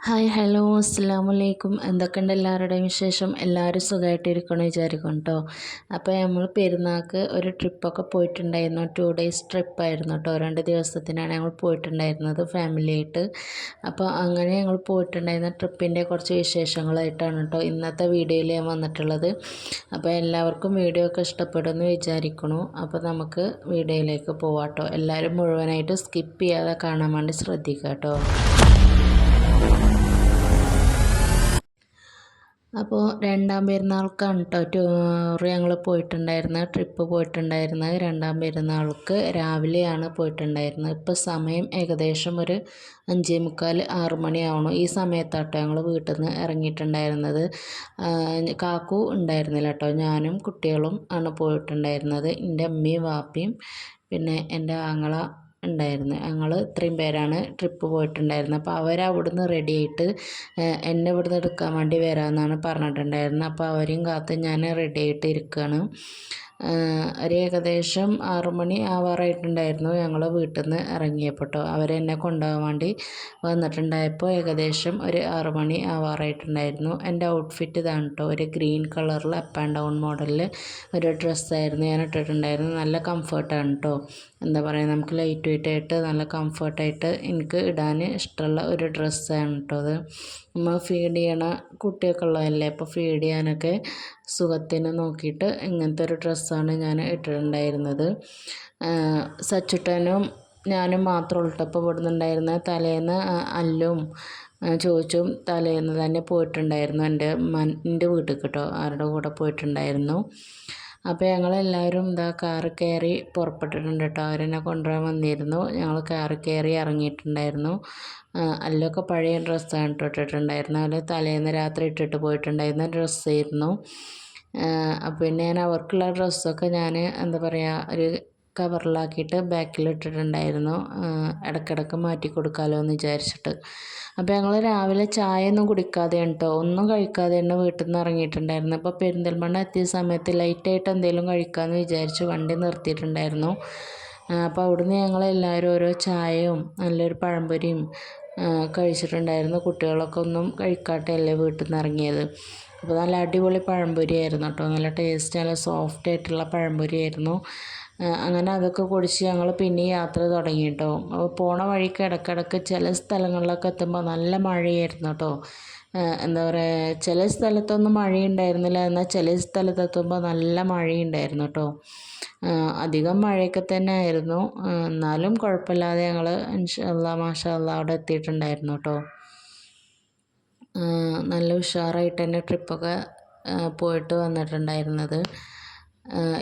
Hi hello അസ്സാം വലൈക്കും എന്തൊക്കെയുണ്ട് എല്ലാവരുടെയും വിശേഷം? എല്ലാവരും സുഖമായിട്ടിരിക്കണം വിചാരിക്കും കേട്ടോ അപ്പോൾ നമ്മൾ പെരുന്നാൾക്ക് ഒരു ട്രിപ്പൊക്കെ പോയിട്ടുണ്ടായിരുന്നു. ടു ഡേയ്സ് ട്രിപ്പായിരുന്നു കേട്ടോ. രണ്ട് ദിവസത്തിനാണ് ഞങ്ങൾ പോയിട്ടുണ്ടായിരുന്നത് ഫാമിലിയായിട്ട്. അപ്പോൾ അങ്ങനെ ഞങ്ങൾ പോയിട്ടുണ്ടായിരുന്ന ട്രിപ്പിന്റെ കുറച്ച് വിശേഷങ്ങളായിട്ടാണ് കേട്ടോ ഇന്നത്തെ വീഡിയോയിൽ ഞാൻ വന്നിട്ടുള്ളത്. അപ്പോൾ എല്ലാവർക്കും വീഡിയോ ഒക്കെ ഇഷ്ടപ്പെടുമെന്ന് വിചാരിക്കണു. അപ്പോൾ നമുക്ക് വീഡിയോയിലേക്ക് പോവാം കേട്ടോ. എല്ലാവരും മുഴുവനായിട്ട് സ്കിപ്പ് ചെയ്യാതെ കാണാൻ വേണ്ടി ശ്രദ്ധിക്കുക കേട്ടോ. അപ്പോൾ രണ്ടാം പെരുന്നാൾക്കാണ് കേട്ടോ ടൂർ ഞങ്ങൾ പോയിട്ടുണ്ടായിരുന്നത് ട്രിപ്പ് പോയിട്ടുണ്ടായിരുന്നത്. രണ്ടാം പെരുന്നാൾക്ക് രാവിലെയാണ് പോയിട്ടുണ്ടായിരുന്നത്. ഇപ്പോൾ സമയം ഏകദേശം ഒരു അഞ്ചേ മുക്കാൽ ആറ് മണിയാവണം. ഈ സമയത്താട്ടോ ഞങ്ങൾ വീട്ടിൽ നിന്ന് ഇറങ്ങിയിട്ടുണ്ടായിരുന്നത് കാക്കു ഉണ്ടായിരുന്നില്ല കേട്ടോ ഞാനും കുട്ടികളും ആണ് പോയിട്ടുണ്ടായിരുന്നത്. എന്റെ അമ്മയും വാപ്പയും പിന്നെ എന്റെ ആങ്ങള ഉണ്ടായിരുന്നു. ഞങ്ങൾ ഇത്രയും പേരാണ് ട്രിപ്പ് പോയിട്ടുണ്ടായിരുന്നത് അപ്പോൾ അവർ അവിടുന്ന് റെഡി ആയിട്ട് എന്നെ ഇവിടുന്ന് എടുക്കാൻ വേണ്ടി വരാമെന്നാണ് പറഞ്ഞിട്ടുണ്ടായിരുന്നത് അപ്പോൾ അവരെയും കാത്ത് ഞാൻ റെഡി ആയിട്ട് ഇരിക്കുകയാണ് ഒരു ഏകദേശം ആറു മണി ആവാറായിട്ടുണ്ടായിരുന്നു. ഞങ്ങൾ വീട്ടിൽ നിന്ന് ഇറങ്ങിയപ്പോൾ കേട്ടോ അവരെന്നെ കൊണ്ടുപോകാൻ വേണ്ടി വന്നിട്ടുണ്ടായപ്പോൾ ഏകദേശം ഒരു ആറു മണി ആവാറായിട്ടുണ്ടായിരുന്നു. എന്റെ ഔട്ട്ഫിറ്റ് ഇതാണ് കേട്ടോ ഒരു ഗ്രീൻ കളറിൽ അപ്പ് ആൻഡ് ഡൗൺ മോഡലിൽ ഒരു ഡ്രസ്സായിരുന്നു ഞാൻ ഇട്ടിട്ടുണ്ടായിരുന്നു നല്ല കംഫർട്ടാണ് കേട്ടോ എന്താ പറയുക നമുക്ക് ലൈറ്റ് വെയിറ്റ് ആയിട്ട് നല്ല കംഫർട്ടായിട്ട് എനിക്ക് ഇടാൻ ഇഷ്ടമുള്ള ഒരു ഡ്രസ്സാണ് കേട്ടോ അത്. നമ്മൾ ഫീഡ് ചെയ്യണ കുട്ടിയൊക്കെ ഉള്ളതല്ലേ? അപ്പോൾ ഫീഡ് ചെയ്യാനൊക്കെ സുഖത്തിന് നോക്കിയിട്ട് ഇങ്ങനത്തെ ഒരു ഡ്രസ്സാണ് ഞാൻ ഇട്ടിട്ടുണ്ടായിരുന്നത്. സച്ചുട്ടനും ഞാനും മാത്രം ഉള്ളിട്ടപ്പോൾ ഇവിടെ നിന്നുണ്ടായിരുന്ന തലേന്ന് അല്ലും ചോദിച്ചും തലേന്ന് തന്നെ പോയിട്ടുണ്ടായിരുന്നു. എന്റെ മൻ എന്റെ വീട്ടിൽ കേട്ടോ ആരുടെ കൂടെ പോയിട്ടുണ്ടായിരുന്നു. അപ്പോൾ ഞങ്ങളെല്ലാവരും എന്താ കാറ് കയറി പുറപ്പെട്ടിട്ടുണ്ട് കേട്ടോ അവരെന്നെ കൊണ്ടുവരാൻ വന്നിരുന്നു. ഞങ്ങൾ കാറ് കയറി ഇറങ്ങിയിട്ടുണ്ടായിരുന്നു അതിലൊക്കെ പഴയ ഡ്രസ്സാണ് ഇട്ടിട്ടുണ്ടായിരുന്നത്. അവർ തലേന്ന് രാത്രി ഇട്ടിട്ട് പോയിട്ടുണ്ടായിരുന്ന ഡ്രസ്സായിരുന്നു പിന്നെ ഞാൻ അവർക്കുള്ള ഡ്രസ്സൊക്കെ ഞാൻ എന്താ പറയുക ഒരു കവറിലാക്കിയിട്ട് ബാക്കിലിട്ടിട്ടുണ്ടായിരുന്നു. ഇടയ്ക്കിടയ്ക്ക് മാറ്റി കൊടുക്കാമല്ലോ എന്ന് വിചാരിച്ചിട്ട്. അപ്പോൾ ഞങ്ങൾ രാവിലെ ചായ ഒന്നും കുടിക്കാതെ കേട്ടോ ഒന്നും കഴിക്കാതെ തന്നെ വീട്ടിൽ നിന്ന് ഇറങ്ങിയിട്ടുണ്ടായിരുന്നു. അപ്പോൾ പെരിന്തൽമണ്ണ എത്തിയ സമയത്ത് ലൈറ്റായിട്ട് എന്തെങ്കിലും കഴിക്കാമെന്ന് വിചാരിച്ച് വണ്ടി നിർത്തിയിട്ടുണ്ടായിരുന്നു. അപ്പോൾ അവിടുന്ന് ഞങ്ങളെല്ലാവരും ഓരോ ചായയും നല്ലൊരു പഴംപൊരിയും കഴിച്ചിട്ടുണ്ടായിരുന്നു. കുട്ടികളൊക്കെ ഒന്നും കഴിക്കാട്ടല്ലേ വീട്ടിൽ നിന്ന് ഇറങ്ങിയത്. അപ്പോൾ നല്ല അടിപൊളി പഴംപൊരി ആയിരുന്നു കേട്ടോ നല്ല ടേസ്റ്റ് നല്ല സോഫ്റ്റ് ആയിട്ടുള്ള പഴംപൊരി ആയിരുന്നു അങ്ങനെ അതൊക്കെ കുടിച്ച് ഞങ്ങൾ പിന്നെ യാത്ര തുടങ്ങി കേട്ടോ അപ്പോൾ പോണ വഴിക്ക് ഇടയ്ക്കിടയ്ക്ക് ചില സ്ഥലങ്ങളിലൊക്കെ എത്തുമ്പോൾ നല്ല മഴയായിരുന്നു കേട്ടോ എന്താ പറയുക ചില സ്ഥലത്തൊന്നും മഴയുണ്ടായിരുന്നില്ല. എന്നാൽ ചില സ്ഥലത്തെത്തുമ്പോൾ നല്ല മഴയുണ്ടായിരുന്നു കേട്ടോ അധികം മഴയൊക്കെ തന്നെ ആയിരുന്നു. എന്നാലും കുഴപ്പമില്ലാതെ ഞങ്ങൾ ഇൻഷാല്ലാ മാഷാ അവിടെ എത്തിയിട്ടുണ്ടായിരുന്നു കേട്ടോ നല്ല ഉഷാറായിട്ട് തന്നെ ട്രിപ്പൊക്കെ പോയിട്ട് വന്നിട്ടുണ്ടായിരുന്നത്.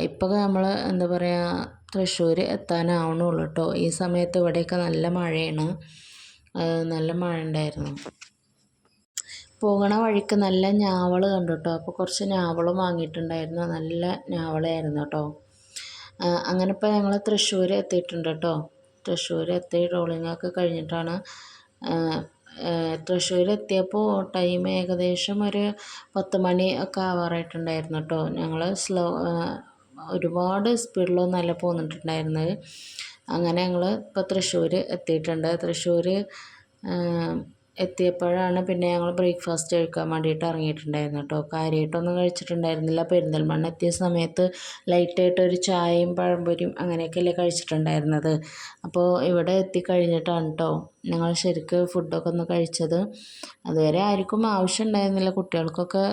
ഇപ്പോൾ നമ്മൾ എന്താ പറയുക തൃശ്ശൂർ എത്താനാവണുള്ളൂ കേട്ടോ ഈ സമയത്ത് ഇവിടെയൊക്കെ നല്ല മഴയാണ്. നല്ല മഴ ഉണ്ടായിരുന്നു പോകണ വഴിക്ക് നല്ല ഞാവൾ കണ്ടു കേട്ടോ അപ്പോൾ കുറച്ച് ഞാവളും വാങ്ങിയിട്ടുണ്ടായിരുന്നു. നല്ല ഞാവളായിരുന്നു കേട്ടോ അങ്ങനെ ഇപ്പോൾ ഞങ്ങൾ തൃശ്ശൂർ എത്തിയിട്ടുണ്ട് കേട്ടോ തൃശ്ശൂർ എത്തി ട്രോളിംഗ് ഒക്കെ കഴിഞ്ഞിട്ടാണ് തൃശ്ശൂർ എത്തിയപ്പോൾ ടൈം ഏകദേശം ഒരു പത്ത് മണി ഒക്കെ ആവാറായിട്ടുണ്ടായിരുന്നു കേട്ടോ ഞങ്ങൾ സ്ലോ ഒരുപാട് സ്പീഡിലൊന്നുമല്ല പോന്നിട്ടുണ്ടായിരുന്നത്. അങ്ങനെ ഞങ്ങൾ ഇപ്പോൾ തൃശ്ശൂർ എത്തിയിട്ടുണ്ട്. തൃശ്ശൂർ എത്തിയപ്പോഴാണ് പിന്നെ ഞങ്ങൾ ബ്രേക്ക്ഫാസ്റ്റ് കഴിക്കാൻ വേണ്ടിയിട്ട് ഇറങ്ങിയിട്ടുണ്ടായിരുന്നു കേട്ടോ. കാര്യമായിട്ടൊന്നും കഴിച്ചിട്ടുണ്ടായിരുന്നില്ല. പെരിന്തൽമണ്ണ എത്തിയ സമയത്ത് ലൈറ്റായിട്ട് ഒരു ചായയും പഴംപൊരിയും അങ്ങനെയൊക്കെയല്ലേ കഴിച്ചിട്ടുണ്ടായിരുന്നത്. അപ്പോൾ ഇവിടെ എത്തിക്കഴിഞ്ഞിട്ടാണ് കേട്ടോ ഞങ്ങൾ ശരിക്ക് ഫുഡൊക്കെ ഒന്ന് കഴിച്ചത്. അതുവരെ ആർക്കും ആവശ്യം ഉണ്ടായിരുന്നില്ല കുട്ടികൾക്കൊക്കെ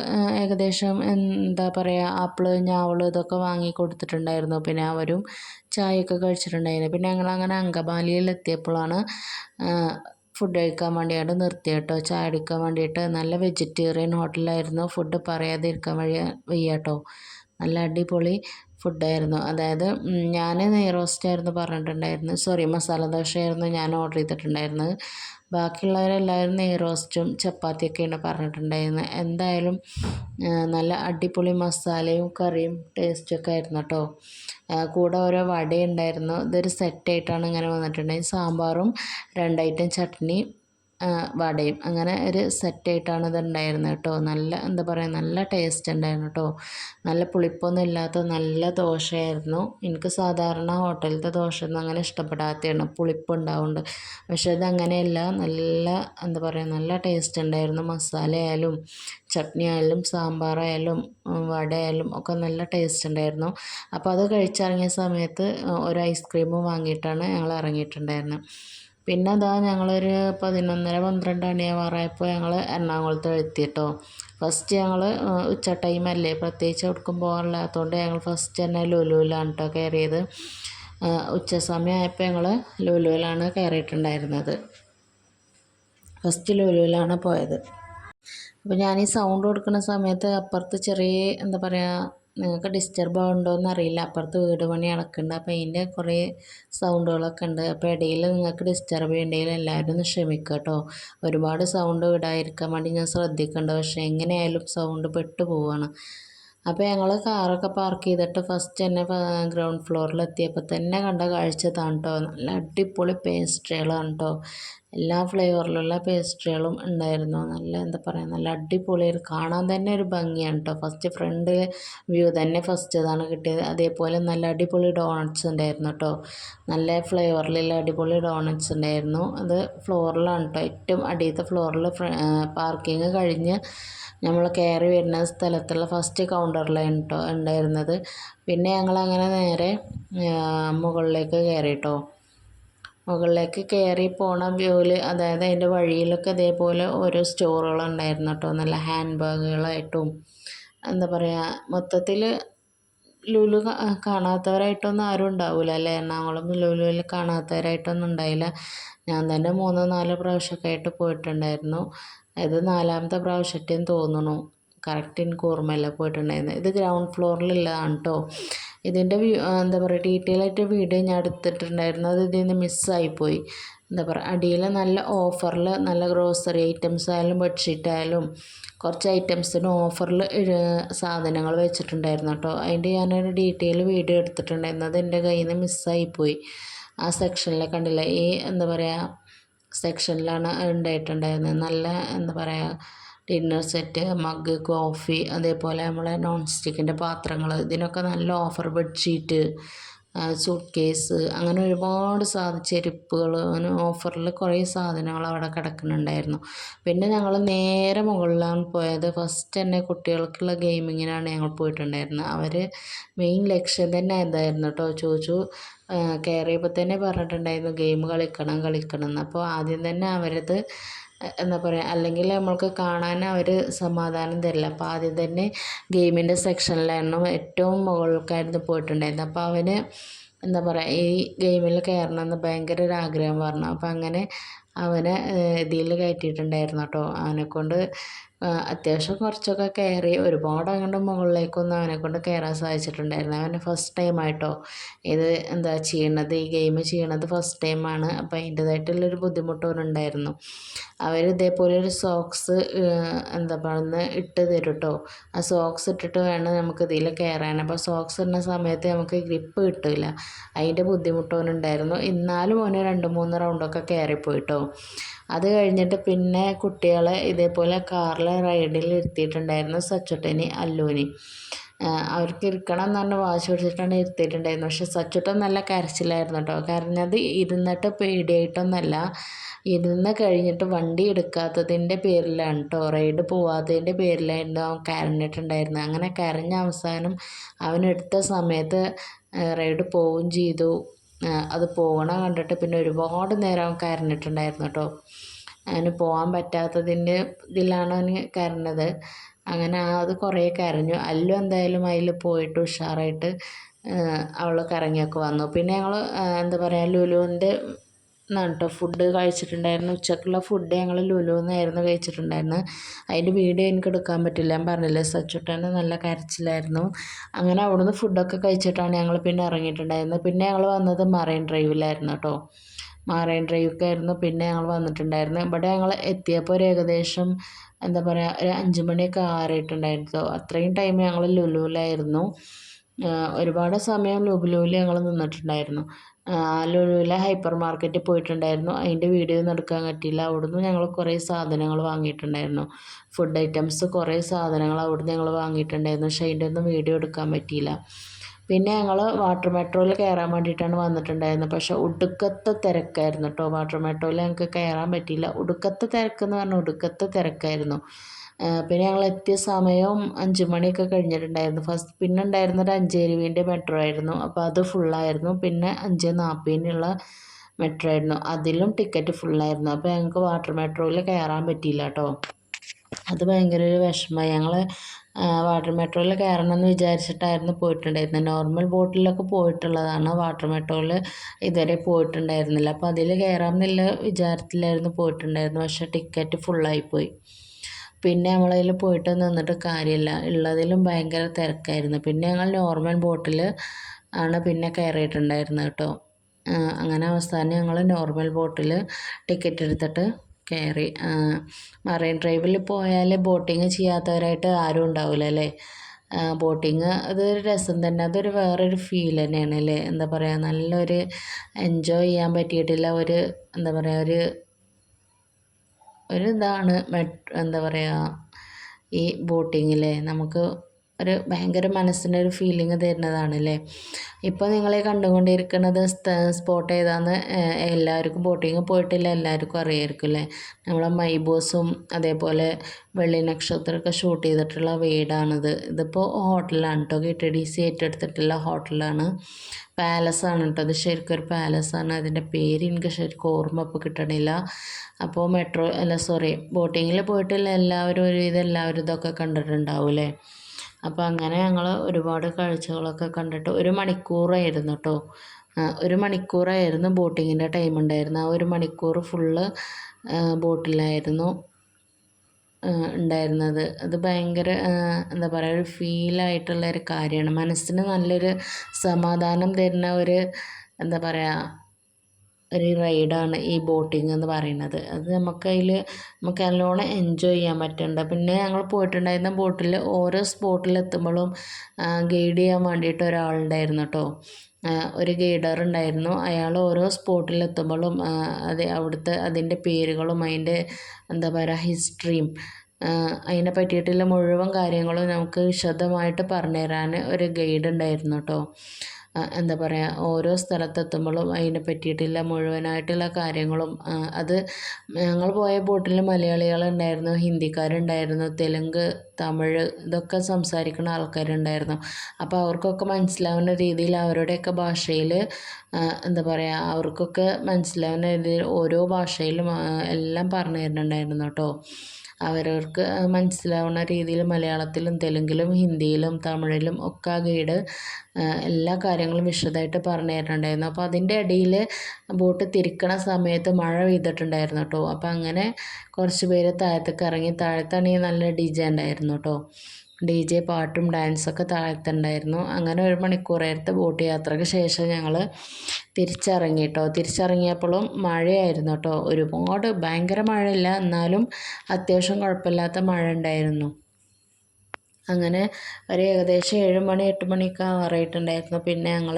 ഏകദേശം എന്താ പറയുക ആപ്പിൾ ഞാവൾ ഇതൊക്കെ വാങ്ങി കൊടുത്തിട്ടുണ്ടായിരുന്നു. പിന്നെ അവരും ചായയൊക്കെ കഴിച്ചിട്ടുണ്ടായിരുന്നു. പിന്നെ ഞങ്ങൾ അങ്ങനെ അങ്കമാലിയിൽ എത്തിയപ്പോഴാണ് ഫുഡ് കഴിക്കാൻ വേണ്ടിയാണ് നിർത്തിയത് കേട്ടോ ചായ കുടിക്കാൻ വേണ്ടിയിട്ട് നല്ല വെജിറ്റേറിയൻ ഹോട്ടലായിരുന്നു ഫുഡ് പറയാതിരിക്കാൻ വഴി വയ്യ കേട്ടോ നല്ല അടിപൊളി ഫുഡായിരുന്നു അതായത് ഞാൻ നെയ് റോസ്റ്റായിരുന്നു പറഞ്ഞിട്ടുണ്ടായിരുന്നത്. സോറി മസാല ദോശയായിരുന്നു ഞാൻ ഓർഡർ ചെയ്തിട്ടുണ്ടായിരുന്നത്. ബാക്കിയുള്ളവരെല്ലാവരും നെയ് റോസ്റ്റും ചപ്പാത്തിയൊക്കെയാണ് പറഞ്ഞിട്ടുണ്ടായിരുന്നത്. എന്തായാലും നല്ല അടിപൊളി മസാലയും കറിയും ടേസ്റ്റൊക്കെ ആയിരുന്നു കേട്ടോ. കൂടെ ഓരോ വടയുണ്ടായിരുന്നു. ഇതൊരു സെറ്റായിട്ടാണ് ഇങ്ങനെ വന്നിട്ടുണ്ടായിരുന്നത്. സാമ്പാറും രണ്ട് ഐറ്റം ചട്നി വടയും. അങ്ങനെ ഒരു സെറ്റായിട്ടാണ് ഇത് ഉണ്ടായിരുന്നത് കേട്ടോ. നല്ല എന്താ പറയുക നല്ല ടേസ്റ്റ് ഉണ്ടായിരുന്നു കേട്ടോ. നല്ല പുളിപ്പൊന്നും ഇല്ലാത്ത നല്ല ദോശയായിരുന്നു. എനിക്ക് സാധാരണ ഹോട്ടലിലത്തെ ദോശ ഒന്നും അങ്ങനെ ഇഷ്ടപ്പെടാത്തതാണ്. പുളിപ്പുണ്ടാവുന്നുണ്ട് പക്ഷെ ഇത് നല്ല എന്താ പറയുക നല്ല ടേസ്റ്റ് ഉണ്ടായിരുന്നു. മസാല ആയാലും ചട്നി ആയാലും സാമ്പാറായാലും വടയായാലും ഒക്കെ നല്ല ടേസ്റ്റ് ഉണ്ടായിരുന്നു. അപ്പോൾ അത് കഴിച്ചിറങ്ങിയ സമയത്ത് ഒരു ഐസ്ക്രീമും വാങ്ങിയിട്ടാണ് ഞങ്ങൾ ഇറങ്ങിയിട്ടുണ്ടായിരുന്നത്. പിന്നെ അതാ ഞങ്ങളൊരു പതിനൊന്നര പന്ത്രണ്ട് മണിയാവാറായപ്പോൾ ഞങ്ങൾ എറണാകുളത്ത് എത്തി കേട്ടോ ഫസ്റ്റ് ഞങ്ങൾ ഉച്ച ടൈമല്ലേ പ്രത്യേകിച്ച് എവിടേക്കും പോകാനില്ലാത്തതുകൊണ്ട് ഞങ്ങൾ ഫസ്റ്റ് തന്നെ ലുലുവിലാണ് കേട്ടോ കയറിയത് ഉച്ച സമയമായപ്പോൾ ഞങ്ങൾ ലുലുവിലാണ് കയറിയിട്ടുണ്ടായിരുന്നത് ഫസ്റ്റ് ലുലുവിലാണ് പോയത്. അപ്പോൾ ഞാൻ ഈ സൗണ്ട് കൊടുക്കുന്ന സമയത്ത് അപ്പുറത്ത് ചെറിയ എന്താ പറയുക നിങ്ങൾക്ക് ഡിസ്റ്റർബ് ആവുന്നുണ്ടോയെന്ന് അറിയില്ല. അപ്പുറത്ത് വീട് പണി നടക്കുന്നുണ്ട്. അപ്പോൾ അതിന്റെ കുറേ സൗണ്ടുകളൊക്കെ ഉണ്ട്. അപ്പോൾ ഇടയിൽ നിങ്ങൾക്ക് ഡിസ്റ്റർബ് ചെയ്യണ്ടെങ്കിൽ എല്ലാവരും ഒന്ന് ക്ഷമിക്കുക കേട്ടോ. ഒരുപാട് സൗണ്ട് വിടാതിരിക്കാൻ വേണ്ടി ഞാൻ ശ്രദ്ധിക്കുന്നുണ്ട്. പക്ഷേ എങ്ങനെയായാലും സൗണ്ട് പെട്ടു പോവുകയാണ് അപ്പോൾ ഞങ്ങൾ കാറൊക്കെ പാർക്ക് ചെയ്തിട്ട് ഫസ്റ്റ് തന്നെ ഗ്രൗണ്ട് ഫ്ലോറിൽ എത്തിയപ്പോൾ തന്നെ കണ്ട കാഴ്ച ഇതാണ് കേട്ടോ നല്ല അടിപൊളി പേസ്ട്രികളാണ് കേട്ടോ എല്ലാ ഫ്ലേവറിലുള്ള പേസ്ട്രികളും ഉണ്ടായിരുന്നു. നല്ല എന്താ പറയുക നല്ല അടിപൊളി കാണാൻ തന്നെ ഒരു ഭംഗിയാണ് കേട്ടോ ഫസ്റ്റ് ഫ്രണ്ട് വ്യൂ തന്നെ ഫസ്റ്റ് ഇതാണ് കിട്ടിയത്. അതേപോലെ നല്ല അടിപൊളി ഡോണറ്റ്സ് ഉണ്ടായിരുന്നു കേട്ടോ നല്ല ഫ്ലേവറിലുള്ള അടിപൊളി ഡോണറ്റ്സ് ഉണ്ടായിരുന്നു. അത് ഫ്ലോറിലാണ് കേട്ടോ ഏറ്റവും അടിയത്തെ ഫ്ലോറിൽ പാർക്കിങ് കഴിഞ്ഞ് നമ്മൾ കയറി വരുന്ന സ്ഥലത്തുള്ള ഫസ്റ്റ് കൗണ്ടറിലാണ് കേട്ടോ ഉണ്ടായിരുന്നത്. പിന്നെ ഞങ്ങൾ അങ്ങനെ നേരെ മുകളിലേക്ക് കയറി കേട്ടോ മുകളിലേക്ക് കയറി പോണ വ്യൂവിൽ അതായത് അതിന്റെ വഴിയിലൊക്കെ ഇതേപോലെ ഓരോ സ്റ്റോറുകളുണ്ടായിരുന്നു കേട്ടോ നല്ല ഹാൻഡ് ബാഗുകളായിട്ടും എന്താ പറയുക മൊത്തത്തിൽ ലുലു കാണാത്തവരായിട്ടൊന്നും ആരും ഉണ്ടാവില്ല അല്ലേ? എറണാകുളം ലുലുവിൽ കാണാത്തവരായിട്ടൊന്നും ഉണ്ടായില്ല. ഞാൻ തന്നെ മൂന്നോ നാലോ പ്രാവശ്യമൊക്കെ ആയിട്ട് പോയിട്ടുണ്ടായിരുന്നു. ഇത് നാലാമത്തെ പ്രാവശ്യത്തേന്ന് തോന്നുന്നു. കറക്റ്റ് എനിക്ക് ഓർമ്മയില്ല പോയിട്ടുണ്ടായിരുന്നു. ഇത് ഗ്രൗണ്ട് ഫ്ലോറിലുള്ളതാണ് കേട്ടോ ഇതിന്റെ എന്താ പറയുക ഡീറ്റെയിൽ ആയിട്ട് വീഡിയോ ഞാൻ എടുത്തിട്ടുണ്ടായിരുന്നു. അത് ഇതിൽ നിന്ന് മിസ്സായിപ്പോയി എന്താ പറയുക അടിയിൽ നല്ല ഓഫറിൽ നല്ല ഗ്രോസറി ഐറ്റംസ് ആയാലും ബെഡ്ഷീറ്റ് ആയാലും കുറച്ച് ഐറ്റംസിന് ഓഫറിൽ സാധനങ്ങൾ വെച്ചിട്ടുണ്ടായിരുന്നു കേട്ടോ അതിന്റെ ഞാനൊരു ഡീറ്റെയിൽ വീഡിയോ എടുത്തിട്ടുണ്ടായിരുന്നു. അത് എന്റെ കയ്യിൽ നിന്ന് മിസ്സായിപ്പോയി ആ സെക്ഷനിലെ കണ്ടില്ല? ഈ എന്താ പറയുക സെക്ഷനിലാണ് ഉണ്ടായിട്ടുണ്ടായിരുന്നത് നല്ല എന്താ പറയുക ഡിന്നർ സെറ്റ് മഗ് കോഫി അതേപോലെ നമ്മളെ നോൺ സ്റ്റിക്കിന്റെ പാത്രങ്ങൾ ഇതിനൊക്കെ നല്ല ഓഫർ ബെഡ്ഷീറ്റ് സൂട്ട് കേസ് അങ്ങനെ ഒരുപാട് സാധ ചെരുപ്പുകൾ അങ്ങനെ ഓഫറിൽ കുറേ സാധനങ്ങൾ അവിടെ കിടക്കുന്നുണ്ടായിരുന്നു. പിന്നെ ഞങ്ങൾ നേരെ മുകളിലാണ് പോയത്. ഫസ്റ്റ് തന്നെ കുട്ടികൾക്കുള്ള ഗെയിമിങ്ങിനാണ് ഞങ്ങൾ പോയിട്ടുണ്ടായിരുന്നത്. അവർ മെയിൻ ലക്ഷ്യം തന്നെ എന്തായിരുന്നു കേട്ടോ ചോദിച്ചു. കയറിയപ്പോൾ തന്നെ പറഞ്ഞിട്ടുണ്ടായിരുന്നു ഗെയിം കളിക്കണം കളിക്കണം എന്ന് അപ്പോൾ ആദ്യം തന്നെ അവരത് എന്താ പറയുക അല്ലെങ്കിൽ നമ്മൾക്ക് കാണാൻ അവർ സമാധാനം തരില്ല. അപ്പോൾ ആദ്യം തന്നെ ഗെയിമിന്റെ സെക്ഷനിലായിരുന്നു ഏറ്റവും മുകളിലേക്കായിരുന്നു പോയിട്ടുണ്ടായിരുന്നത്. അപ്പോൾ അവന് എന്താ പറയുക ഈ ഗെയിമിൽ കയറണമെന്ന് ഭയങ്കര ഒരു ആഗ്രഹം പറഞ്ഞു അപ്പോൾ അങ്ങനെ അവനെ ഇതിൽ കയറ്റിയിട്ടുണ്ടായിരുന്നു കേട്ടോ. അവനെക്കൊണ്ട് അത്യാവശ്യം കുറച്ചൊക്കെ കയറി ഒരുപാട് അങ്ങോട്ട് മുകളിലേക്കൊന്നും അവനെക്കൊണ്ട് കയറാൻ സാധിച്ചിട്ടുണ്ടായിരുന്നു അവന് ഫസ്റ്റ് ടൈമായിട്ടോ ഇത് എന്താ ചെയ്യണത് ഈ ഗെയിം ചെയ്യണത് ഫസ്റ്റ് ടൈമാണ് അപ്പോൾ അതിന്റേതായിട്ടുള്ളൊരു ബുദ്ധിമുട്ട് അവനുണ്ടായിരുന്നു അവർ ഇതേപോലെ ഒരു സോക്സ് എന്താ പറയുന്നത് ഇട്ട് തരും കേട്ടോ ആ സോക്സ് ഇട്ടിട്ട് വേണം നമുക്ക് ഇതിൽ കയറാൻ. അപ്പോൾ സോക്സ് ഇടുന്ന സമയത്ത് നമുക്ക് ഗ്രിപ്പ് കിട്ടില്ല അതിന്റെ ബുദ്ധിമുട്ട് അവനുണ്ടായിരുന്നു. എന്നാലും അവന് രണ്ട് മൂന്ന് റൗണ്ടൊക്കെ കയറിപ്പോയിട്ടോ അത് കഴിഞ്ഞിട്ട് പിന്നെ കുട്ടികളെ ഇതേപോലെ കാറിൽ റൈഡിൽ ഇരുത്തിയിട്ടുണ്ടായിരുന്നു സച്ചുട്ടനി അല്ലൂനി. അവർക്ക് ഇരിക്കണം എന്ന് പറഞ്ഞ് വാശി പിടിച്ചിട്ടാണ് ഇരുത്തിയിട്ടുണ്ടായിരുന്നത്. പക്ഷെ സച്ചുട്ടൻ നല്ല കരച്ചിലായിരുന്നു കേട്ടോ. കരഞ്ഞത് ഇരുന്നിട്ട് പേടിയായിട്ടൊന്നല്ല. ഇരുന്ന് കഴിഞ്ഞിട്ട് വണ്ടി എടുക്കാത്തതിന്റെ പേരിലാണ് കേട്ടോ. റൈഡ് പോവാത്തതിന്റെ പേരിലായിരുന്നു അവൻ കരഞ്ഞിട്ടുണ്ടായിരുന്നത്. അങ്ങനെ കരഞ്ഞ അവസാനം അവനെടുത്ത സമയത്ത് റൈഡ് പോവുകയും ചെയ്തു. അത് പോകണ കണ്ടിട്ട് പിന്നെ ഒരുപാട് നേരം കരഞ്ഞിട്ടുണ്ടായിരുന്നു കേട്ടോ. അവന് പോകാൻ പറ്റാത്തതിന്റെ ഇതിലാണ് അവന് കരഞ്ഞത്. അങ്ങനെ അത് കുറേ കരഞ്ഞു. അല്ലു എന്തായാലും അതിൽ പോയിട്ട് ഉഷാറായിട്ട് അവൾ കറങ്ങിയൊക്കെ വന്നു. പിന്നെ ഞങ്ങൾ എന്താ പറയുക ലുലുവിന്റെ നിന്നാണ് കേട്ടോ ഫുഡ് കഴിച്ചിട്ടുണ്ടായിരുന്നു. ഉച്ചക്കുള്ള ഫുഡ് ഞങ്ങൾ ലുലുന്നായിരുന്നു കഴിച്ചിട്ടുണ്ടായിരുന്നത് അതിന്റെ വീഡിയോ എനിക്ക് എടുക്കാൻ പറ്റില്ല. ഞാൻ പറഞ്ഞില്ലേ സച്ചുട്ടന് നല്ല കരച്ചിലായിരുന്നു. അങ്ങനെ അവിടുന്ന് ഫുഡൊക്കെ കഴിച്ചിട്ടാണ് ഞങ്ങൾ പിന്നെ ഇറങ്ങിയിട്ടുണ്ടായിരുന്നത് പിന്നെ ഞങ്ങൾ വന്നത് മറൈൻ ഡ്രൈവിലായിരുന്നു കേട്ടോ മറൈൻ ഡ്രൈവൊക്കെ ആയിരുന്നു പിന്നെ ഞങ്ങൾ വന്നിട്ടുണ്ടായിരുന്നു. ഇവിടെ ഞങ്ങൾ എത്തിയപ്പോൾ ഒരു ഏകദേശം എന്താ പറയുക ഒരു അഞ്ച് മണിയൊക്കെ ആറിയിട്ടുണ്ടായിരുന്നു അത്രയും ടൈം ഞങ്ങൾ ലുലുവിലായിരുന്നു. ഒരുപാട് സമയം ലുലുവിൽ ഞങ്ങൾ നിന്നിട്ടുണ്ടായിരുന്നു. ലുലുവിലെ ഹൈപ്പർ മാർക്കറ്റിൽ പോയിട്ടുണ്ടായിരുന്നു. അതിന്റെ വീഡിയോ ഒന്നും എടുക്കാൻ പറ്റിയില്ല. അവിടുന്ന് ഞങ്ങൾ കുറേ സാധനങ്ങൾ വാങ്ങിയിട്ടുണ്ടായിരുന്നു. ഫുഡ് ഐറ്റംസ് കുറേ സാധനങ്ങൾ അവിടുന്ന് ഞങ്ങൾ വാങ്ങിയിട്ടുണ്ടായിരുന്നു. പക്ഷേ അതിന്റെ ഒന്നും വീഡിയോ എടുക്കാൻ പറ്റിയില്ല. പിന്നെ ഞങ്ങൾ വാട്ടർ മെട്രോയിൽ കയറാൻ വേണ്ടിയിട്ടാണ് വന്നിട്ടുണ്ടായിരുന്നത്. പക്ഷേ ഒടുക്കത്തെ തിരക്കായിരുന്നു കേട്ടോ. വാട്ടർ മെട്രോയിൽ ഞങ്ങൾക്ക് കയറാൻ പറ്റിയില്ല. ഒടുക്കത്തെ തിരക്കെന്ന് പറഞ്ഞാൽ ഒടുക്കത്തെ തിരക്കായിരുന്നു. പിന്നെ ഞങ്ങൾ എത്തിയ സമയം അഞ്ച് മണിയൊക്കെ കഴിഞ്ഞിട്ടുണ്ടായിരുന്നു. ഫസ്റ്റ് പിന്നെ ഉണ്ടായിരുന്നത് അഞ്ചേരുവിന്റെ മെട്രോ ആയിരുന്നു. അപ്പോൾ അത് ഫുള്ളായിരുന്നു പിന്നെ അഞ്ച് നാൽപ്പതിനുള്ള മെട്രോ ആയിരുന്നു. അതിലും ടിക്കറ്റ് ഫുള്ളായിരുന്നു അപ്പോൾ ഞങ്ങൾക്ക് വാട്ടർ മെട്രോയിൽ കയറാൻ പറ്റിയില്ല കേട്ടോ അത് ഭയങ്കര ഒരു വിഷമമായി. ഞങ്ങൾ വാട്ടർ മെട്രോയിൽ കയറണം എന്ന് വിചാരിച്ചിട്ടായിരുന്നു പോയിട്ടുണ്ടായിരുന്നത് നോർമൽ ബോട്ടിലൊക്കെ പോയിട്ടുള്ളതാണ്. വാട്ടർ മെട്രോയിൽ ഇതുവരെ പോയിട്ടുണ്ടായിരുന്നില്ല. അപ്പോൾ അതിൽ കയറാമെന്നുള്ള വിചാരത്തിലായിരുന്നു പോയിട്ടുണ്ടായിരുന്നു. പക്ഷേ ടിക്കറ്റ് ഫുള്ളായിപ്പോയി പിന്നെ നമ്മളതിൽ പോയിട്ട് നിന്നിട്ട് കാര്യമില്ല. ഉള്ളതിലും ഭയങ്കര തിരക്കായിരുന്നു. പിന്നെ ഞങ്ങൾ നോർമൽ ബോട്ടിൽ ആണ് പിന്നെ കയറിയിട്ടുണ്ടായിരുന്നത് കേട്ടോ. അങ്ങനെ അവസാനം ഞങ്ങൾ നോർമൽ ബോട്ടിൽ ടിക്കറ്റ് എടുത്തിട്ട് കയറി. മറൈൻ ഡ്രൈവിൽ പോയാൽ ബോട്ടിങ് ചെയ്യാത്തവരായിട്ട് ആരും ഉണ്ടാവില്ല അല്ലേ? ബോട്ടിങ് അതൊരു രസം തന്നെ. അതൊരു വേറൊരു ഫീൽ തന്നെയാണ് അല്ലേ? എന്താ പറയുക നല്ലൊരു എൻജോയ് ചെയ്യാൻ പറ്റിയിട്ടില്ല. ഒരു എന്താ പറയുക ഒരു ഒരു ഇതാണ് എന്താ പറയുക ഈ ബോട്ടിങ്ങിൽ നമുക്ക് ഒരു ഭയങ്കര മനസ്സിനൊരു ഫീലിംഗ് തരുന്നതാണ് അല്ലേ ഇപ്പോൾ നിങ്ങളെ കണ്ടുകൊണ്ടിരിക്കുന്നത് സ്പോട്ട് ഏതാന്ന് എല്ലാവർക്കും ബോട്ടിങ് പോയിട്ടില്ല എല്ലാവർക്കും അറിയായിരിക്കും അല്ലേ? നമ്മളെ മൈബോസും അതേപോലെ വെള്ളി നക്ഷത്രമൊക്കെ ഷൂട്ട് ചെയ്തിട്ടുള്ള വീടാണിത്. ഇതിപ്പോൾ ഹോട്ടലാണ് കേട്ടോ കെ ടി ഡി സി ഏറ്റെടുത്തിട്ടുള്ള ഹോട്ടലാണ്. പാലസാണ് കേട്ടോ അത് ശരിക്കും ഒരു പാലസാണ് അതിന്റെ പേര് എനിക്ക് ശരിക്കും ഓർമ്മ ഇപ്പോൾ കിട്ടണില്ല. അപ്പോൾ മെട്രോ അല്ല സോറി ബോട്ടിങ്ങിൽ പോയിട്ടില്ല. എല്ലാവരും ഒരു ഇത് എല്ലാവരും ഇതൊക്കെ കണ്ടിട്ടുണ്ടാവും അല്ലേ? അപ്പോൾ അങ്ങനെ ഞങ്ങൾ ഒരുപാട് കാഴ്ചകളൊക്കെ കണ്ടിട്ട് ഒരു മണിക്കൂറായിരുന്നു കേട്ടോ ഒരു മണിക്കൂറായിരുന്നു ബോട്ടിങ്ങിന്റെ ടൈം ഉണ്ടായിരുന്നത് ആ ഒരു മണിക്കൂർ ഫുള്ള് ബോട്ടിലായിരുന്നു ഉണ്ടായിരുന്നത്. അത് ഭയങ്കര എന്താ പറയുക ഒരു ഫീലായിട്ടുള്ള ഒരു കാര്യമാണ്. മനസ്സിന് നല്ലൊരു സമാധാനം തരുന്ന ഒരു എന്താ പറയുക ഒരു റൈഡാണ് ഈ ബോട്ടിംഗ് എന്ന് പറയുന്നത്. അത് നമുക്ക് അതിൽ നമുക്ക് നല്ലോണം എൻജോയ് ചെയ്യാൻ പറ്റുന്നുണ്ട്. പിന്നെ ഞങ്ങൾ പോയിട്ടുണ്ടായിരുന്ന ബോട്ടിൽ ഓരോ സ്പോട്ടിൽ എത്തുമ്പോഴും ഗൈഡ് ചെയ്യാൻ വേണ്ടിയിട്ട് ഒരാളുണ്ടായിരുന്നു കേട്ടോ. ഒരു ഗൈഡർ ഉണ്ടായിരുന്നു. അയാൾ ഓരോ സ്പോട്ടിൽ എത്തുമ്പോഴും അത് അവിടുത്തെ അതിന്റെ പേരുകളും അതിന്റെ എന്താ പറയുക ഹിസ്റ്ററിയും അതിനെ പറ്റിയിട്ടുള്ള മുഴുവൻ കാര്യങ്ങളും നമുക്ക് വിശദമായിട്ട് പറഞ്ഞു തരാൻ ഒരു ഗൈഡ് ഉണ്ടായിരുന്നു കേട്ടോ. എന്താ പറയുക ഓരോ സ്ഥലത്തെത്തുമ്പോഴും അതിനെ പറ്റിയിട്ടുള്ള മുഴുവനായിട്ടുള്ള കാര്യങ്ങളും അത് ഞങ്ങൾ പോയ ബോട്ടിൽ മലയാളികളുണ്ടായിരുന്നു ഹിന്ദിക്കാരുണ്ടായിരുന്നു തെലുങ്ക് തമിഴ് ഇതൊക്കെ സംസാരിക്കുന്ന ആൾക്കാരുണ്ടായിരുന്നു. അപ്പോൾ അവർക്കൊക്കെ മനസ്സിലാവുന്ന രീതിയിൽ അവരുടെയൊക്കെ ഭാഷയിൽ എന്താ പറയുക അവർക്കൊക്കെ മനസ്സിലാവുന്ന രീതിയിൽ ഓരോ ഭാഷയിലും എല്ലാം പറഞ്ഞു തരുന്നുണ്ടായിരുന്നു കേട്ടോ. അവരവർക്ക് മനസ്സിലാവുന്ന രീതിയിൽ മലയാളത്തിലും തെലുങ്കിലും ഹിന്ദിയിലും തമിഴിലും ഒക്കെ ആ ഗൈഡ് എല്ലാ കാര്യങ്ങളും വിശദമായിട്ട് പറഞ്ഞു തരുന്നുണ്ടായിരുന്നു അപ്പോൾ അതിന്റെ ഇടയിൽ ബോട്ട് തിരിക്കണ സമയത്ത് മഴ പെയ്തിട്ടുണ്ടായിരുന്നു കേട്ടോ. അപ്പോൾ അങ്ങനെ കുറച്ച് പേര് താഴത്തേക്ക് ഇറങ്ങി താഴത്താണെങ്കിൽ നല്ല ഡിജ ഉണ്ടായിരുന്നു കേട്ടോ. ഡി ജെ പാട്ടും ഡാൻസൊക്കെ താഴത്തുണ്ടായിരുന്നു. അങ്ങനെ ഒരു മണിക്കൂറേരത്തെ ബോട്ട് യാത്രയ്ക്ക് ശേഷം ഞങ്ങൾ തിരിച്ചിറങ്ങി കേട്ടോ തിരിച്ചിറങ്ങിയപ്പോഴും മഴയായിരുന്നു കേട്ടോ ഒരുപാട് ഭയങ്കര മഴയില്ല. എന്നാലും അത്യാവശ്യം കുഴപ്പമില്ലാത്ത മഴ ഉണ്ടായിരുന്നു. അങ്ങനെ ഒരു ഏകദേശം ഏഴ് മണി എട്ട് മണിയൊക്കെ ആറായിട്ടുണ്ടായിരുന്നു. പിന്നെ ഞങ്ങൾ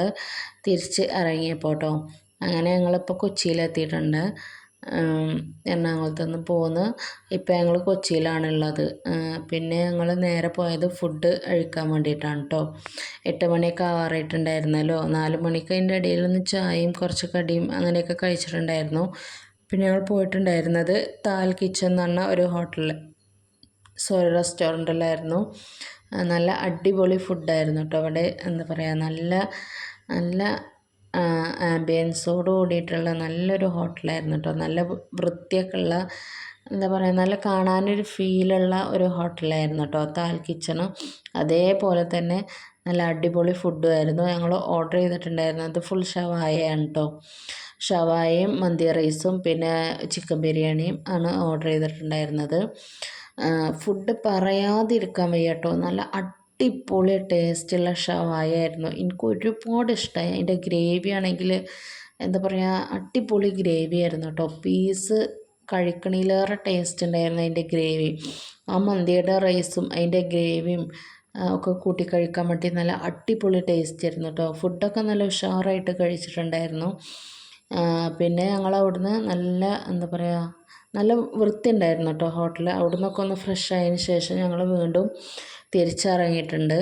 തിരിച്ച് ഇറങ്ങിയപ്പോൾ കേട്ടോ അങ്ങനെ ഞങ്ങളിപ്പോൾ കൊച്ചിയിലെത്തിയിട്ടുണ്ട്. എറണാകുളത്ത് നിന്ന് പോന്ന്. ഇപ്പോൾ ഞങ്ങൾ കൊച്ചിയിലാണുള്ളത്. പിന്നെ ഞങ്ങൾ നേരെ പോയത് ഫുഡ് കഴിക്കാൻ വേണ്ടിയിട്ടാണ് കേട്ടോ എട്ട് മണിയൊക്കെ ആവാറായിട്ടുണ്ടായിരുന്നല്ലോ. നാല് മണിക്ക് അതിന്റെ ഇടയിൽ നിന്ന് ചായയും കുറച്ച് കടിയും അങ്ങനെയൊക്കെ കഴിച്ചിട്ടുണ്ടായിരുന്നു. പിന്നെ ഞങ്ങൾ പോയിട്ടുണ്ടായിരുന്നത് താൽ കിച്ചൻ എന്ന് പറഞ്ഞ ഒരു ഹോട്ടലിൽ സോറി റെസ്റ്റോറന്റിലായിരുന്നു. നല്ല അടിപൊളി ഫുഡായിരുന്നു കേട്ടോ അവിടെ എന്താ പറയുക നല്ല നല്ല ആംബിയൻസോട് കൂടിയിട്ടുള്ള നല്ലൊരു ഹോട്ടലായിരുന്നു കേട്ടോ നല്ല വൃത്തിയൊക്കെ ഉള്ള എന്താ പറയുക നല്ല കാണാനൊരു ഫീലുള്ള ഒരു ഹോട്ടലായിരുന്നു കേട്ടോ താൽ കിച്ചണും അതേപോലെ തന്നെ നല്ല അടിപൊളി ഫുഡും ആയിരുന്നു. ഞങ്ങൾ ഓർഡർ ചെയ്തിട്ടുണ്ടായിരുന്നത് ഫുൾ ഷവായയാണ് കേട്ടോ ഷവായയും മന്തി റൈസും പിന്നെ ചിക്കൻ ബിരിയാണിയും ആണ് ഓർഡർ ചെയ്തിട്ടുണ്ടായിരുന്നത്. ഫുഡ് പറയാതിരിക്കാൻ വയ്യ കേട്ടോ നല്ല അടിപൊളി ടേസ്റ്റുള്ള ഷവായ ആയിരുന്നു എനിക്ക് ഒരുപാട് ഇഷ്ടമായി അതിന്റെ ഗ്രേവി ആണെങ്കിൽ എന്താ പറയുക അടിപൊളി ഗ്രേവി ആയിരുന്നു കേട്ടോ. പീസ് കഴിക്കണേലേറെ ടേസ്റ്റ് ഉണ്ടായിരുന്നു അതിന്റെ ഗ്രേവി. ആ മന്തിയുടെ റൈസും അതിന്റെ ഗ്രേവിയും ഒക്കെ കൂട്ടി കഴിക്കാൻ വേണ്ടി നല്ല അടിപൊളി ടേസ്റ്റ് ആയിരുന്നു കേട്ടോ. ഫുഡൊക്കെ നല്ല ഉഷാറായിട്ട് കഴിച്ചിട്ടുണ്ടായിരുന്നു. പിന്നെ ഞങ്ങൾ അവിടുന്ന് നല്ല എന്താ പറയുക നല്ല വൃത്തി ഉണ്ടായിരുന്നു കേട്ടോ ഹോട്ടൽ അവിടെ നിന്നൊക്കെ ഒന്ന് ഫ്രഷ് ആയതിന് ശേഷം ഞങ്ങൾ വീണ്ടും തിരിച്ചിറങ്ങിയിട്ടുണ്ട്.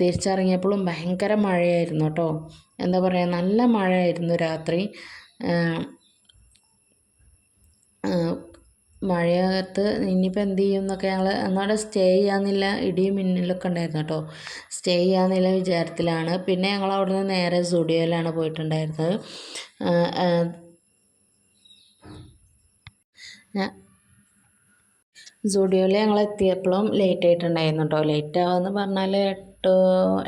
തിരിച്ചിറങ്ങിയപ്പോഴും ഭയങ്കര മഴയായിരുന്നു കേട്ടോ. എന്താ പറയുക നല്ല മഴയായിരുന്നു രാത്രി. മഴയത്ത് ഇനിയിപ്പോൾ എന്ത് ചെയ്യും എന്നൊക്കെ ഞങ്ങൾ എന്നവിടെ സ്റ്റേ ചെയ്യാമെന്നില്ല ഇടിയും മിന്നലൊക്കെ ഉണ്ടായിരുന്നു കേട്ടോ. സ്റ്റേ ചെയ്യാമെന്നില്ല വിചാരത്തിലാണ്. പിന്നെ ഞങ്ങൾ അവിടുന്ന് നേരെ സ്റ്റുഡിയോയിലാണ് പോയിട്ടുണ്ടായിരുന്നത്. സുഡിയോയിൽ ഞങ്ങൾ എത്തിയപ്പോഴും ലേറ്റ് ആയിട്ടുണ്ടായിരുന്നു കേട്ടോ ലേറ്റ് ആവുമെന്ന് പറഞ്ഞാൽ എട്ട്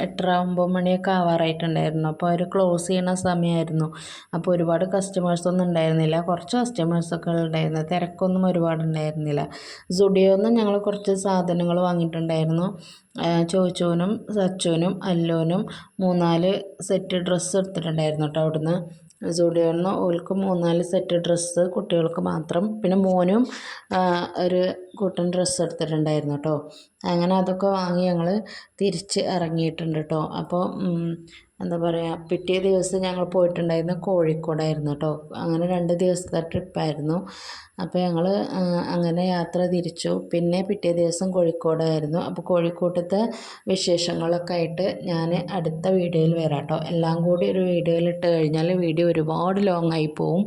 എട്ടര ഒമ്പത് മണിയൊക്കെ ആവാറായിട്ടുണ്ടായിരുന്നു. അപ്പോൾ അവർ ക്ലോസ് ചെയ്യുന്ന സമയമായിരുന്നു അപ്പോൾ ഒരുപാട് കസ്റ്റമേഴ്സൊന്നും ഉണ്ടായിരുന്നില്ല. കുറച്ച് കസ്റ്റമേഴ്സൊക്കെ ഉണ്ടായിരുന്നു. തിരക്കൊന്നും ഒരുപാട് ഉണ്ടായിരുന്നില്ല. സുഡിയോന്ന് ഞങ്ങൾ കുറച്ച് സാധനങ്ങൾ വാങ്ങിയിട്ടുണ്ടായിരുന്നു. ചോച്ചോനും സച്ചോനും അല്ലോനും മൂന്നാൽ സെറ്റ് ഡ്രസ്സ് എടുത്തിട്ടുണ്ടായിരുന്നു കേട്ടോ അവിടുന്ന് സുഡിയോന്ന് ഓൾക്ക് മൂന്നാൽ സെറ്റ് ഡ്രസ്സ് കുട്ടികൾക്ക് മാത്രം. പിന്നെ മോനും ഒരു കൂട്ടൻ ഡ്രസ്സ് എടുത്തിട്ടുണ്ടായിരുന്നു കേട്ടോ അങ്ങനെ അതൊക്കെ വാങ്ങി ഞങ്ങൾ തിരിച്ച് ഇറങ്ങിയിട്ടുണ്ട് കേട്ടോ അപ്പോൾ എന്താ പറയുക പിറ്റേ ദിവസം ഞങ്ങൾ പോയിട്ടുണ്ടായിരുന്നു കോഴിക്കോടായിരുന്നു കേട്ടോ അങ്ങനെ രണ്ട് ദിവസത്തെ ട്രിപ്പായിരുന്നു. അപ്പോൾ ഞങ്ങൾ അങ്ങനെ യാത്ര തിരിച്ചു. പിന്നെ പിറ്റേ ദിവസം കോഴിക്കോടായിരുന്നു. അപ്പോൾ കോഴിക്കോട്ടത്തെ വിശേഷങ്ങളൊക്കെ ആയിട്ട് ഞാൻ അടുത്ത വീഡിയോയിൽ വരാം കേട്ടോ എല്ലാം കൂടി ഒരു വീഡിയോയിൽ ഇട്ട് കഴിഞ്ഞാൽ വീഡിയോ ഒരുപാട് ലോങ് ആയി പോവും.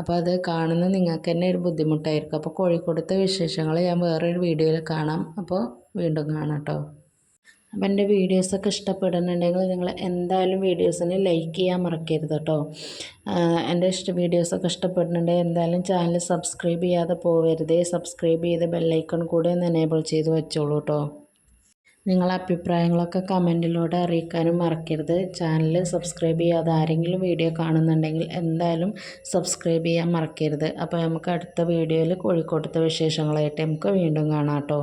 അപ്പോൾ അത് കാണുന്ന നിങ്ങൾക്ക് തന്നെ ഒരു ബുദ്ധിമുട്ടായിരിക്കും. അപ്പോൾ കോഴിക്കോടത്തെ വിശേഷങ്ങൾ ഞാൻ വേറൊരു വീഡിയോയിൽ കാണാം. അപ്പോൾ വീണ്ടും കാണാം കേട്ടോ അപ്പം എന്റെ വീഡിയോസൊക്കെ ഇഷ്ടപ്പെടുന്നുണ്ടെങ്കിൽ നിങ്ങൾ എന്തായാലും വീഡിയോസിന് ലൈക്ക് ചെയ്യാൻ മറക്കരുത് കേട്ടോ എന്റെ ഇഷ്ട വീഡിയോസൊക്കെ ഇഷ്ടപ്പെടുന്നുണ്ടെങ്കിൽ എന്തായാലും ചാനൽ സബ്സ്ക്രൈബ് ചെയ്യാതെ പോകരുതേ സബ്സ്ക്രൈബ് ചെയ്ത് ബെല്ലൈക്കൺ കൂടെ ഒന്ന് എനേബിൾ ചെയ്ത് വെച്ചോളൂ കേട്ടോ നിങ്ങളെ അഭിപ്രായങ്ങളൊക്കെ കമന്റിലൂടെ അറിയിക്കാനും മറക്കരുത്. ചാനൽ സബ്സ്ക്രൈബ് ചെയ്യാതെ ആരെങ്കിലും വീഡിയോ കാണുന്നുണ്ടെങ്കിൽ എന്തായാലും സബ്സ്ക്രൈബ് ചെയ്യാൻ മറക്കരുത്. അപ്പോൾ നമുക്ക് അടുത്ത വീഡിയോയിൽ കോഴിക്കോട്ടത്തെ വിശേഷങ്ങളായിട്ട് നമുക്ക് വീണ്ടും കാണാം കേട്ടോ.